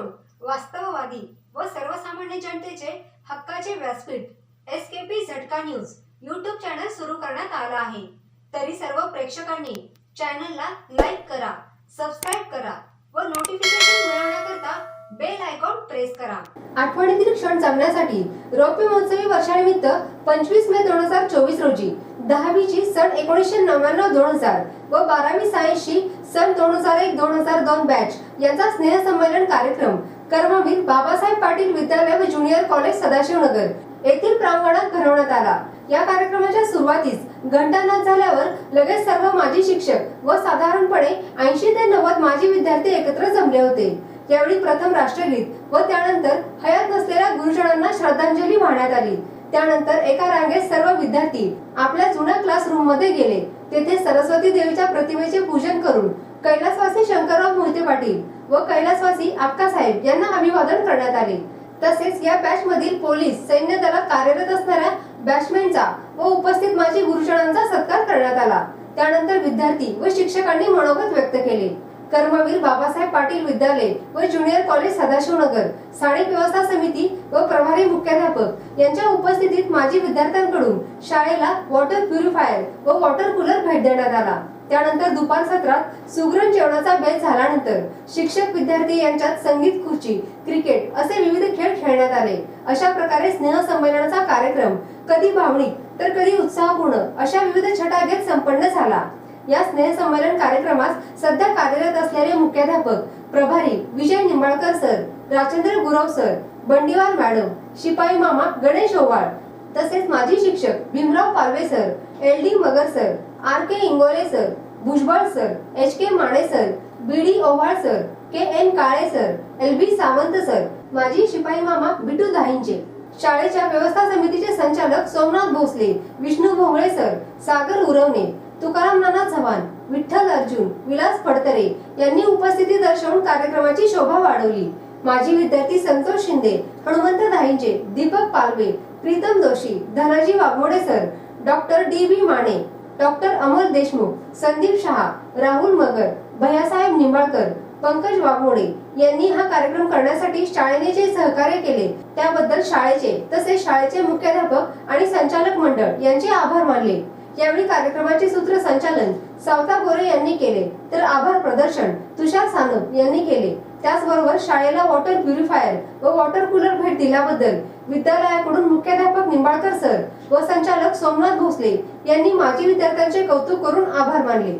करून वास्तववादी व सर्वसामान्य जनतेचे हक्काचे व्यासपीठ S K P Jhatka news YouTube channel सुरू करण्यात आला आहे. तरी सर्व प्रेक्षकांनी चॅनलला लाईक करा सबस्क्राईब करा व नोटिफिकेशन मिळवण्याकरता प्रेस करा. आठवणीतील क्षण जगण्यासाठी रौप्य महोत्सवी वर्षानिमित्त पंचवीस मे दोन हजार चोवीस रोजी दहावीची सन एकोणीसशे नव्याण्णव दोन हजार व बारावी सायन्सची सन दोन हजार एक दोन हजार दोन बॅच यांचा स्नेहसंमेलन कार्यक्रम कर्मवीर बाबासाहेब पाटील विद्यालय व ज्युनियर कॉलेज सदाशिवनगर येथील प्रांगणात भरवण्यात आला. या कार्यक्रमाच्या सुरुवातीस घंटानाद झाल्यावर लगेच सर्व माजी शिक्षक व साधारणपणे ऐंशी ते नव्वद माजी विद्यार्थी एकत्र जमले होते. यावेळी प्रथम राष्ट्रगीत व त्यानंतर हयात नसलेल्या गुरुजनांना श्रद्धांजली वाहण्यात आली. त्यानंतर एका रांगेत सर्व विद्यार्थी आपल्या जुन्या क्लासरूममध्ये गेले. तेथे सरस्वती देवीच्या प्रतिमेचे पूजन करून कैलासवासी शंकरराव मोहिते पाटील व कैलासवासी अक्कासाहेब यांना अभिवादन करण्यात आले. तसेच या बॅच मधील पोलीस सैन्य दलात कार्यरत असणाऱ्या बॅचमॅनचा व उपस्थित माजी गुरुजनांचा सत्कार करण्यात आला. त्यानंतर विद्यार्थी व शिक्षकांनी मनोगत व्यक्त केले. कर्मवीर बाबासाहेब पाटील विद्यालय व ज्युनियर कॉलेज सदाशिवनगर स्थानिक व्यवस्था समिती व प्रभारी मुख्याध्यापक. यांच्या उपस्थितीत माजी विद्यार्थ्यांकडून शाळेला वॉटर प्युरिफायर व वॉटर कूलर भेट देण्यात आला. त्यानंतर दुपार सत्रात सुग्रण जेवणाचा बेल झाल्यानंतर शिक्षक विद्यार्थी यांच्यात संगीत खुर्ची क्रिकेट असे विविध खेळ खेळण्यात आले. अशा प्रकारे स्नेह संमेलनाचा कार्यक्रम कधी भावनिक तर कधी उत्साहपूर्ण अशा विविध छटा घेत संपन्न झाला. या स्नेहसंमेलन कार्यक्रमास सध्या कार्यरत असलेले मुख्याध्यापक प्रभारी Vijay Nimbalkar sir Rajendra Gurav sir Bandiwar madam शिपाई मामा गणेश ओवाळ तसेच माजी शिक्षक Bhimrao Palve sir L D Magar sir R K Ingole sir Bhujbal sir H K Mane sir B D Ovhal sir K N Kale sir L B Sawant sir माजी शिपाई मामा बिटू दाहींचे शाळेच्या व्यवस्था समितीचे संचालक सोमनाथ भोसले विष्णू भोंगळे सर सागर उरवणे. तुकाराम नाना चव्हाण विठ्ठल अर्जुन विलास फडतरे यांनी उपस्थिती दर्शवून कार्यक्रमाची शोभा वाढवली. माजी विद्यार्थी Santosh Shinde Hanumant Dahinche Deepak Palve Pritam Joshi Dhanaji Waghmode sir doctor D B Mane doctor Amar Deshmukh Sandeep Shah Rahul Magar Bhaiyasaheb Nimbalkar Pankaj Waghmode यांनी हा कार्यक्रम करण्यासाठी शाळेने जे सहकार्य केले त्याबद्दल शाळेचे तसेच शाळेचे मुख्याध्यापक आणि संचालक मंडळ यांचे आभार मानले. यावेळी कार्यक्रमाचे सूत्रसंचालन सावता गोरे यांनी केले. तर आभार प्रदर्शन तुषार सानप यांनी केले. त्याचबरोबर शाळेला वॉटर प्युरिफायर व वॉटर कूलर भेट दिल्याबद्दल विद्यालयाकडून मुख्याध्यापक निंबाळकर सर व संचालक सोमनाथ भोसले यांनी माजी विद्यार्थ्यांचे कौतुक करून आभार मानले.